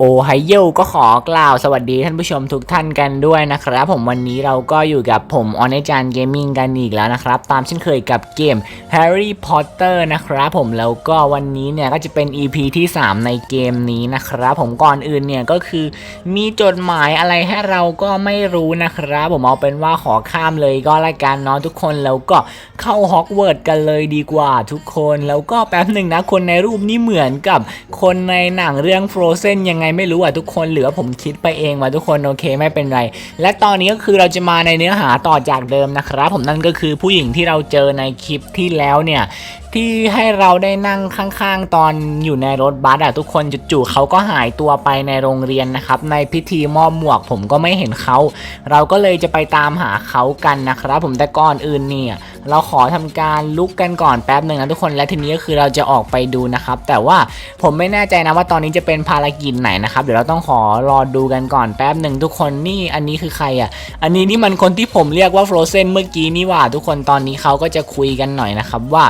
โอไฮโยก็ขอกล่าวสวัสดีท่านผู้ชมทุกท่านกันด้วยนะครับ ผมวันนี้เราก็อยู่กับผมออนไอจานเกมมิ่งกันอีกแล้วนะครับ ตามเช่นเคยกับเกม Harry Potter นะครับผมแล้วก็วันนี้เนี่ยก็จะเป็น EP ที่ 3 ในเกมนี้นะครับผมก่อนอื่นเนี่ยก็คือมีจดหมายอะไรให้เราก็ไม่รู้นะครับ ผมเอาเป็นว่าขอข้ามเลยก็แล้วกันเนาะทุกคนแล้วก็เข้าฮอกวอตส์กันเลยดีกว่าทุกคนแล้วก็แป๊บหนึ่งนะคนในรูปนี่เหมือนกับ คนในหนังเรื่อง Frozen ยังไงไม่รู้อะทุกคนเหลือผมคิดไปเองว่ะทุกคนโอเคไม่เป็นไร และตอนนี้ก็คือเราจะมาในเนื้อหาต่อจากเดิมนะครับ ผมนั่นก็คือผู้หญิงที่เราเจอในคลิปที่แล้วเนี่ยที่ให้เราได้นั่งข้างๆ ตอนอยู่ในรถบัสอะทุกคนจู่ๆเขาก็หายตัวไปในโรงเรียนนะครับ ในพิธีมอบหมวกผมก็ไม่เห็นเขา เราก็เลยจะไปตามหาเขากันนะครับ ผมแต่ก่อนอื่นเนี่ยเราขอทำการลุกกันก่อนแป๊บหนึ่งนะทุกคนและทีนี้ก็คือเราจะออกไปดูนะครับ แต่ว่าผมไม่แน่ใจนะว่าตอนนี้จะเป็นภารกิจไหนนะครับ เดี๋ยวเราต้องขอรอดูกันก่อนแป๊บหนึ่งทุกคนนี่อันนี้คือใครอะ อันนี้นี่มันคนที่ผมเรียกว่าโฟรเซนเมื่อกี้นี่ว่า ทุกคนตอนนี้เขาก็จะคุยกันหน่อยนะครับว่า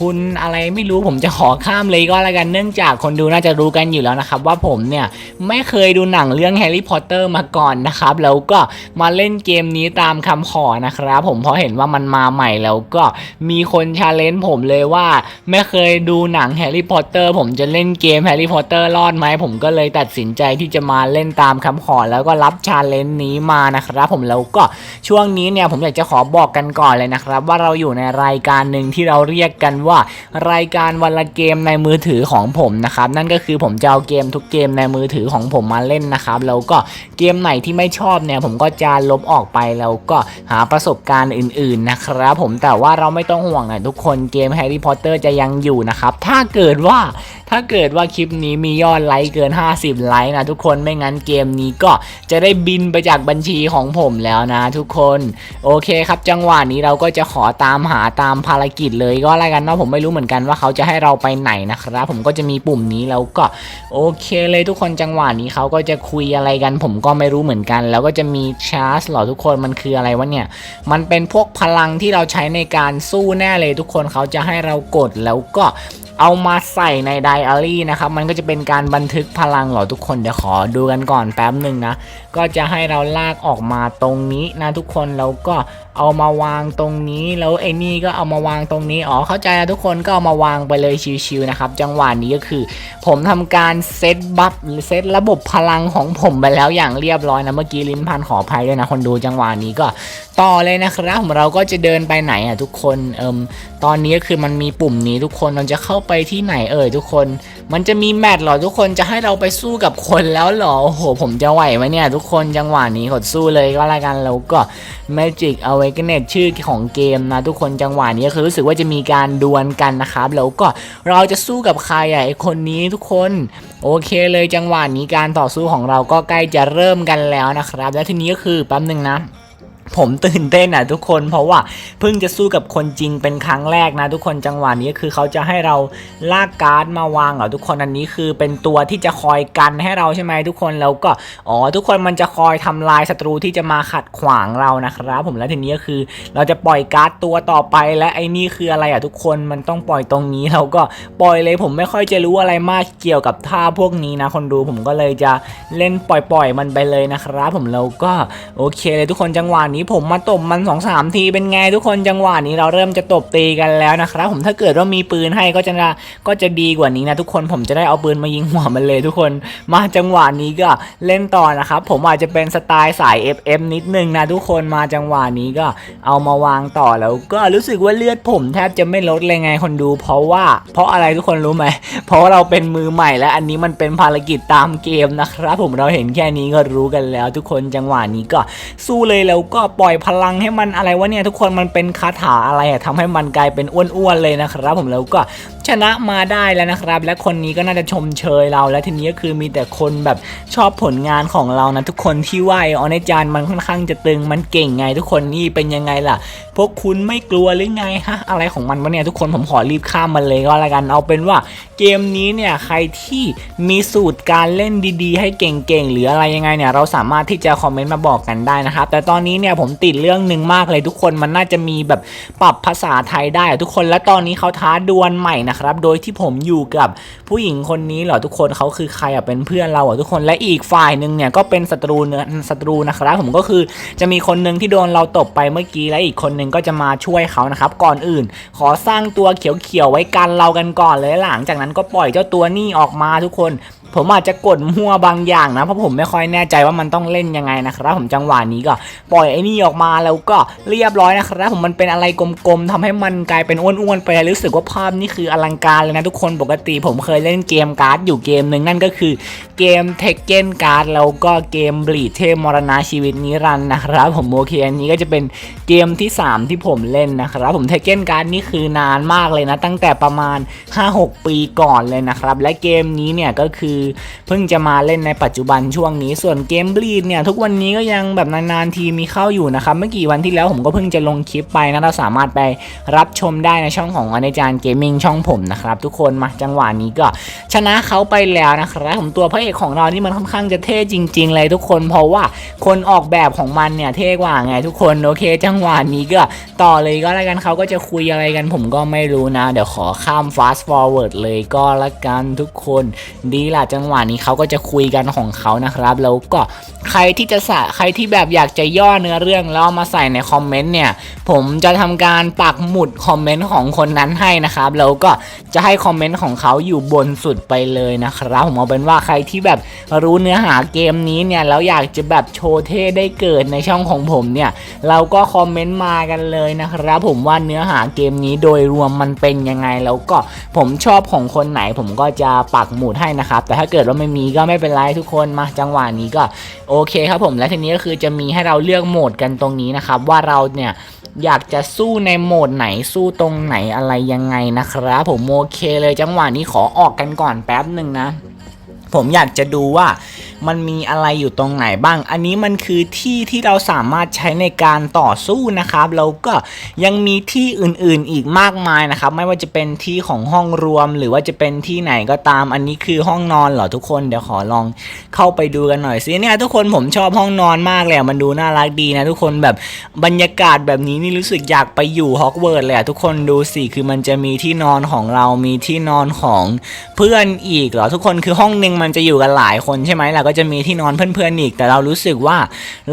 คุณอะไรไม่รู้ผมจะขอข้ามเลยก็แล้วกันเนื่องจากคนดูน่าจะรู้กันอยู่แล้วนะครับว่าผมเนี่ยไม่เคยดูหนังเรื่องแฮร์รี่พอตเตอร์มาก่อนนะครับแล้วก็มาเล่นเกมนี้ตามคำขอนะครับผมเพราะเห็นว่ามันมาใหม่แล้วก็มีคนชาเลนจ์ผมเลยว่าไม่เคยดูหนังแฮร์รี่พอตเตอร์ผมจะเล่นเกมแฮร์รี่พอตเตอร์รอดไหมผมก็เลยตัดสินใจที่จะมาเล่นตามคำขอแล้วก็รับชาเลนจ์นี้มานะครับผมแล้วก็ช่วงนี้เนี่ยผมอยากจะขอบอกกันก่อนเลยนะครับว่าเราอยู่ในรายการหนึ่งที่เราเรียกกันว่ารายการวันละเกมในมือถือของผมนะครับนั่นก็คือผมจะเอาเกมทุกเกมในมือถือของผมมาเล่นนะครับแล้วก็เกมไหนที่ไม่ชอบเนี่ยผมก็จะลบออกไปแล้วก็หาประสบการณ์อื่นๆนะครับผมแต่ว่าเราไม่ต้องห่วงนะทุกคนเกมแฮร์รี่พอตเตอร์จะยังอยู่นะครับถ้าเกิดว่าถ้าเกิดว่าคลิปนี้มียอดไลค์เกิน 50 ไลค์นะทุกคนไม่งั้นเกมนี้ก็จะได้บินไปจากบัญชีของผมแล้วนะทุกคน โอเคครับจังหวะนี้เราก็จะขอตามหาตามภารกิจเลยก็แล้วกันเนาะผมไม่รู้เหมือนกันว่าเขาจะให้เราไปไหนนะครับ ผมก็จะมีปุ่มนี้แล้วก็โอเคเลยทุกคนจังหวะนี้เขาก็จะคุยอะไรกัน ผมก็ไม่รู้เหมือนกัน แล้วก็จะมีชาร์จหรอทุกคนมันคืออะไรวะเนี่ย มันเป็นพวกพลังที่เราใช้ในการสู้แน่เลยทุกคนเขาจะให้เรากดแล้วก็เอามาใส่ในไดอารี่นะครับ มันก็จะเป็นการบันทึกพลังหรอทุกคน เดี๋ยวขอดูกันก่อนแป๊บหนึ่งนะ ก็จะให้เราลากออกมาตรงนี้นะทุกคน แล้วก็ เอามาวางตรงนี้แล้วไอ้นี่ก็เอามาวางตรงนี้อ๋อเข้าใจนะทุกคนก็เอามาวางไปเลยชิวๆนะครับจังหวะนี้ก็คือ ผมทำการเซตบัฟเซตระบบพลังของผมไปแล้วอย่างเรียบร้อยนะเมื่อกี้ลิ้นพันขออภัยด้วยนะคนดูจังหวะนี้ก็ต่อเลยนะครับเราก็จะเดินไปไหนอะทุกคนเอิมตอนนี้ก็คือมันมีปุ่มนี้ทุกคนเราจะเข้าไปที่ไหนเอ่ยทุกคน มันจะมีแมตช์เหรอทุกคนจะให้เราไปสู้กับคนแล้วเหรอโอ้โหผมจะไหวไหมเนี่ย ทุกคนจังหวะนี้กดสู้เลยก็แล้วกันแล้วก็ Magic Awakening ชื่อของเกมนะ ทุกคนจังหวะนี้คือรู้สึกว่าจะมีการดวลกันนะครับแล้วก็เราจะสู้กับใครอะไอคนนี้ทุกคนโอเคเลยจังหวะนี้การต่อสู้ของเราก็ใกล้จะเริ่มกันแล้วนะครับ แล้วทีนี้ก็คือแป๊บหนึ่งนะ ผมตื่นเต้นอะทุกคนเพราะว่าเพิ่งจะสู้กับคนจริงเป็นครั้งแรกนะทุกคนจังหวะนี้คือเขาจะให้เราลากการ์ดมาวางเหรอทุกคนอันนี้คือเป็นตัวที่จะคอยกันให้เราใช่ไหมทุกคนแล้วก็อ๋อทุกคนมันจะคอยทำลายศัตรูที่จะมาขัดขวางเรานะครับผมแล้วทีนี้ก็คือ เราจะปล่อยการ์ดตัวต่อไปและไอ้นี่คืออะไรอะทุกคนมันต้องปล่อยตรงนี้เราก็ปล่อยเลยผมไม่ค่อยจะรู้อะไรมากเกี่ยวกับท่าพวกนี้นะคนดูผมก็เลยจะเล่นปล่อยๆมันไปเลยนะครับผมแล้วก็โอเคเลยทุกคนจังหวะนี้นี้ผมมาตบมัน2อสามทีเป็นไงทุกคนจังหวะนี้เราเริ่มจะตบตีกันแล้วนะครับผมถ้าเกิดว่ามีปืนให้ก็จะก็จะดีกว่านี้นะทุกคนผมจะได้เอาปืนมายิงหัวมันเลยทุกคน มาจังหวะนี้ก็เล่นต่อนะครับผมอาจจะเป็นสไตล์สาย FM นิดนึงนะทุกคนมาจังหวะนี้ก็เอามาวางต่อแล้วก็รู้สึกว่าเลือดผมแทบจะไม่ลดเลยไงคนดู เพราะว่า เพราะอะไรทุกคนรู้ไหมเพราะเราเป็นมือใหม่และอันนี้มันเป็นภารกิจตามเกมนะครับผมเราเห็นแค่นี้ก็รู้กันแล้ว ทุกคนจังหวะนี้ก็สู้เลยแล้วก็ปล่อยพลังให้มันอะไรวะเนี่ยทุกคนมันเป็นคาถาอะไรอะทำให้มันกลายเป็นอ้วนๆเลยนะครับผมแล้วก็ ชนะมาได้แล้วนะครับ และคนนี้ก็น่าจะชมเชยเรา และทีนี้ก็คือมีแต่คนแบบชอบผลงานของเรานะทุกคนที่ว่าไอออนจานมันค่อนข้างจะตึงมันเก่งไงทุกคนนี่เป็นยังไงล่ะ พวกคุณไม่กลัวหรือไงฮะอะไรของมันวะเนี่ยทุกคนผมขอรีบข้ามมันเลยก็แล้วกันเอาเป็นว่าเกมนี้เนี่ยใครที่มีสูตรการเล่นดีๆ ให้เก่งๆหรืออะไรยังไงเนี่ยเราสามารถที่จะคอมเมนต์มาบอกกันได้นะครับแต่ตอนนี้เนี่ยผมติดเรื่องหนึ่งมากเลยทุกคนมันน่าจะมีแบบปรับภาษาไทยได้ทุกคนและตอนนี้เขาท้าดวลใหม่นะครับนะครับ โดยที่ผมอยู่กับผู้หญิงคนนี้เหรอทุกคนเขาคือใครอะเป็นเพื่อนเราอะทุกคนและอีกฝ่ายหนึ่งเนี่ยก็เป็นศัตรูเนื้อศัตรูนะครับ ผมก็คือจะมีคนหนึ่งที่โดนเราตบไปเมื่อกี้และอีกคนหนึ่งก็จะมาช่วยเขานะครับ ก่อนอื่น ขอสร้างตัวเขียวๆไว้กันเรากันก่อนเลยหลังจากนั้นก็ปล่อยเจ้าตัวนี่ออกมาทุกคน ผมอาจจะกดมั่วบางอย่างนะ เพราะผมไม่ค่อยแน่ใจว่ามันต้องเล่นยังไงนะครับผมจังหวะนี้ก็ปล่อยไอ้นี่ออกมาแล้วก็เรียบร้อยนะครับผมมันเป็นอะไรกลมๆทำให้มันกลายเป็นอ้วนๆไปรู้สึกว่าภาพนี่คืออลังการเลยนะทุกคนปกติผมเคยเล่นเกมการ์ดอยู่เกมหนึ่งนั่นก็คือเกมเทคเกนการ์ดแล้วก็เกมบลีดเทพมรณาชีวิตนิรันดร์นะครับผมโอเคอันนี้ก็จะเป็นเกมที่ 3 ที่ผมเล่นนะครับผมเทคเกนการ์ดนี่คือนานมากเลยนะ ตั้งแต่ประมาณ 5-6 ปีก่อนเลยนะครับและเกมนี้เนี่ยก็คือเพิ่งจะมาเล่นในปัจจุบันช่วงนี้ส่วนเกมบลีดเนี่ยทุกวันนี้ก็ยังแบบนานๆทีมีเข้าอยู่นะครับเมื่อกี่วันที่แล้วผมก็เพิ่งจะลงคลิปไปนะเราสามารถไปรับชมได้ในช่องของอาจารย์เกมมิ่งช่องผมนะครับทุกคนมาจังหวะนี้ก็ชนะเขาไปแล้วนะครับผมตัวพระเอกของเรานี่มันค่อนข้างจะเท่จริง ๆ เลยทุกคนเพราะว่าคนออกแบบของมันเนี่ยเท่กว่าไงทุกคนโอเค จังหวะนี้ก็ต่อเลยก็แล้วกันเขาก็จะคุยอะไรกันผมก็ไม่รู้นะ เดี๋ยวขอข้าม fast forward เลยก็แล้วกันทุกคนดีล่ะจังหวะนี้เขาก็จะคุยกันของเขานะครับ แล้วก็ใครที่จะสะใครที่แบบอยากจะย่อเนื้อเรื่องแล้วมาใส่ในคอมเมนต์เนี่ย ผมจะทำการปักหมุดคอมเมนต์ของคนนั้นให้นะครับ แล้วก็จะให้คอมเมนต์ของเขาอยู่บนสุดไปเลยนะครับผมเอาเป็นว่าใครที่แบบรู้เนื้อหาเกมนี้เนี่ยแล้วอยากจะแบบโชว์เท่ได้เกิดในช่องของผมเนี่ยเราก็คอมเมนต์มากันเลยนะครับ ผมว่าเนื้อหาเกมนี้โดยรวมมันเป็นยังไงแล้วก็ผมชอบของคนไหนผมก็จะปักหมุดให้นะครับแต่ถ้าเกิดว่าไม่มีก็ไม่เป็นไรทุกคนมาจังหวะนี้ก็โอเคครับผมและทีนี้ก็คือจะมีให้เราเลือกโหมดกันตรงนี้นะครับ ว่าเราเนี่ยอยากจะสู้ในโหมดไหนสู้ตรงไหนอะไรยังไงนะครับผมโอเคเลยจังหวะนี้ขอออกกันก่อนแป๊บหนึ่งนะ ผมอยากจะดูว่า มันมีอะไรอยู่ตรงไหนบ้าง อันนี้มันคือที่ที่เราสามารถใช้ในการต่อสู้นะครับ แล้วก็ยังมีที่อื่นๆอีกมากมายนะครับ ไม่ว่าจะเป็นที่ของห้องรวม หรือว่าจะเป็นที่ไหนก็ตาม อันนี้คือห้องนอนเหรอทุกคน เดี๋ยวขอลองเข้าไปดูกันหน่อยสิเนี่ยทุกคนผมชอบห้องนอนมากเลยมันดูน่ารักดีนะทุกคนแบบบรรยากาศแบบนี้นี่รู้สึกอยากไปอยู่ฮอกเวอตส์เลยอะทุกคนดูสิคือมันจะมีที่นอนของเรามีที่นอนของเพื่อนอีกเหรอทุกคนคือห้องหนึ่งมันจะอยู่กันหลายคนใช่ไหมล่ะก็จะมีที่นอนเพื่อนๆอีก แต่เรารู้สึกว่า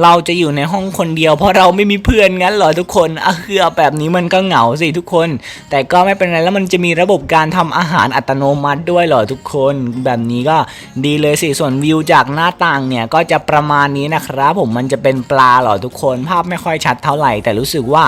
เราจะอยู่ในห้องคนเดียว เพราะเราไม่มีเพื่อนงั้นเหรอทุกคนอะคือแบบนี้มันก็เหงาสิทุกคน แต่ก็ไม่เป็นไรแล้วมันจะมีระบบการทำอาหารอัตโนมัติด้วยเหรอทุกคน แบบนี้ก็ดีเลยสิส่วนวิวจากหน้าต่างเนี่ยก็จะประมาณนี้นะครับผมมันจะเป็นปลาเหรอทุกคน ภาพไม่ค่อยชัดเท่าไหร่ แต่รู้สึกว่า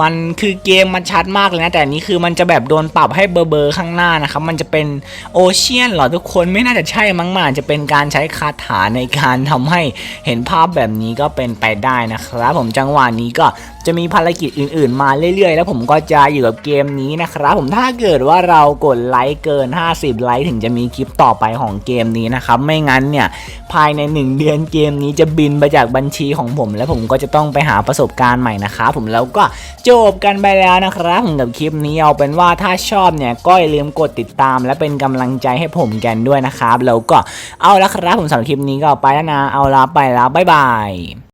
มันคือเกมมันชัดมากเลยนะ แต่อันนี้คือมันจะแบบโดนปรับให้เบอร์เบอร์ข้างหน้านะครับ มันจะเป็นโอเชียนเหรอทุกคนไม่น่าจะใช่มั้งมันจจะเป็นการใช้คาถาในการทำให้เห็นภาพแบบนี้ก็เป็นไปได้นะครับ ผมจังหวะนี้ก็ จะมีภารกิจอื่นๆ มาเรื่อยๆ แล้วผมก็จะอยู่กับเกมนี้นะครับผมถ้าเกิดว่าเรากดไลค์เกิน 50 ไลค์ถึงจะมีคลิปต่อไปของเกมนี้นะครับ ไม่งั้นเนี่ยภายใน 1 เดือนเกมนี้จะบินไปจากบัญชีของผม และผมก็จะต้องไปหาประสบการณ์ใหม่นะครับผมแล้วก็จบกันไปแล้วนะครับผมกับคลิปนี้เอาเป็นว่าถ้าชอบเนี่ยก็อย่าลืมกดติดตาม และเป็นกำลังใจให้ผมกันด้วยนะครับแล้วก็เอาละครับผมสำหรับคลิปนี้ก็ไปแล้วนะเอาละไปแล้วบ๊ายบาย